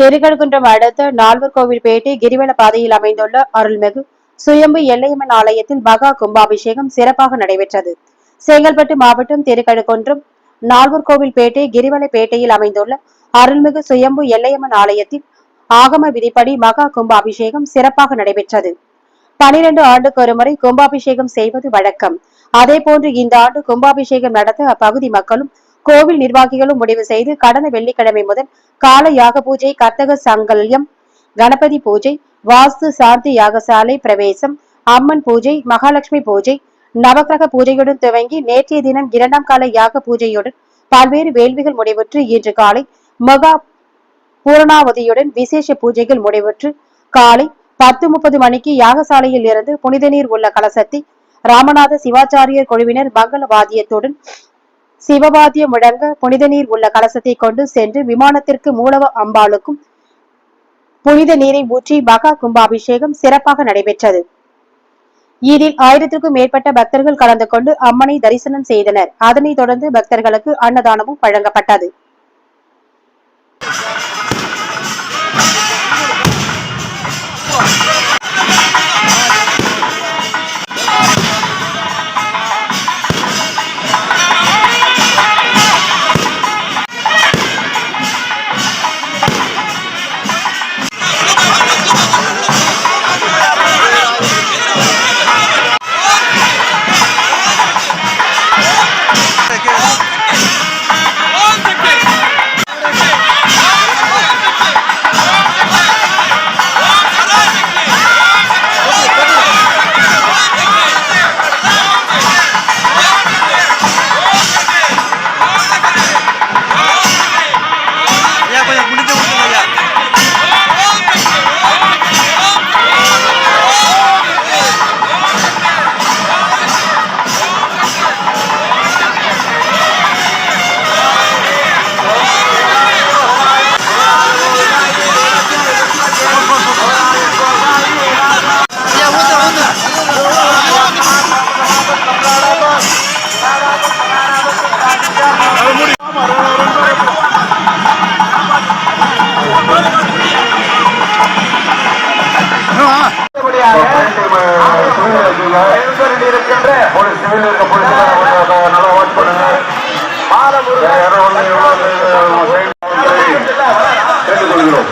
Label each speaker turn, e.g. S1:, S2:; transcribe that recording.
S1: திருக்கழுக்குன்றம் அடுத்த நால்வர் நால்வர்கோவில்பேட்டை கிரிவல பாதையில் அமைந்துள்ள அருள்மிகு சுயம்பு எல்லையம்மன் ஆலயத்தில் மகா கும்பாபிஷேகம் சிறப்பாக நடைபெற்றது. செங்கல்பட்டு மாவட்டம் திருக்கழுக்குன்றம் நால்வர்கோவில்பேட்டை கிரிவலப்பேட்டையில் அமைந்துள்ள அருள்மிகு சுயம்பு எல்லையம்மன் ஆலயத்தில் ஆகம விதிப்படி மகா கும்பாபிஷேகம் சிறப்பாக நடைபெற்றது. பனிரெண்டு ஆண்டுக்கு ஒருமுறை கும்பாபிஷேகம் செய்வது வழக்கம். அதே போன்று இந்த ஆண்டு கும்பாபிஷேகம் நடத்த அப்பகுதி மக்களும் கோவில் நிர்வாகிகளும் முடிவு செய்து கடந்த வெள்ளிக்கிழமை முதல் கால யாக பூஜை கர்த்தக சங்கல்யம் கணபதி பூஜை வாஸ்து சாந்தி யாகசாலை பிரவேசம் அம்மன் பூஜை மகாலட்சுமி பூஜை நவகிரக பூஜையுடன் துவங்கி நேற்றைய தினம் இரண்டாம் கால யாக பூஜையுடன் பல்வேறு வேள்விகள் முடிவுற்று இன்று காலை மகா பூரணாவதியுடன் விசேஷ பூஜைகள் முடிவுற்று காலை பத்து முப்பது மணிக்கு யாகசாலையில் இருந்து புனித நீர் உள்ள கலசத்தை ராமநாத சிவாச்சாரியர் குழுவினர் மங்கள வாத்தியத்துடன் சிவபாத்தியம் முழங்க புனித நீர் உள்ள கலசத்தை கொண்டு சென்று விமானத்திற்கு மூலவ அம்பாளுக்கும் புனித நீரை ஊற்றி மகா கும்பாபிஷேகம் சிறப்பாக நடைபெற்றது. இதில் ஆயிரத்திற்கும் மேற்பட்ட பக்தர்கள் கலந்து கொண்டு அம்மனை தரிசனம் செய்தனர். அதனைத் தொடர்ந்து பக்தர்களுக்கு அன்னதானமும் வழங்கப்பட்டது.
S2: போலீஸ் சிவில் இருக்க கேட்டுக்கொள்கிறோம்.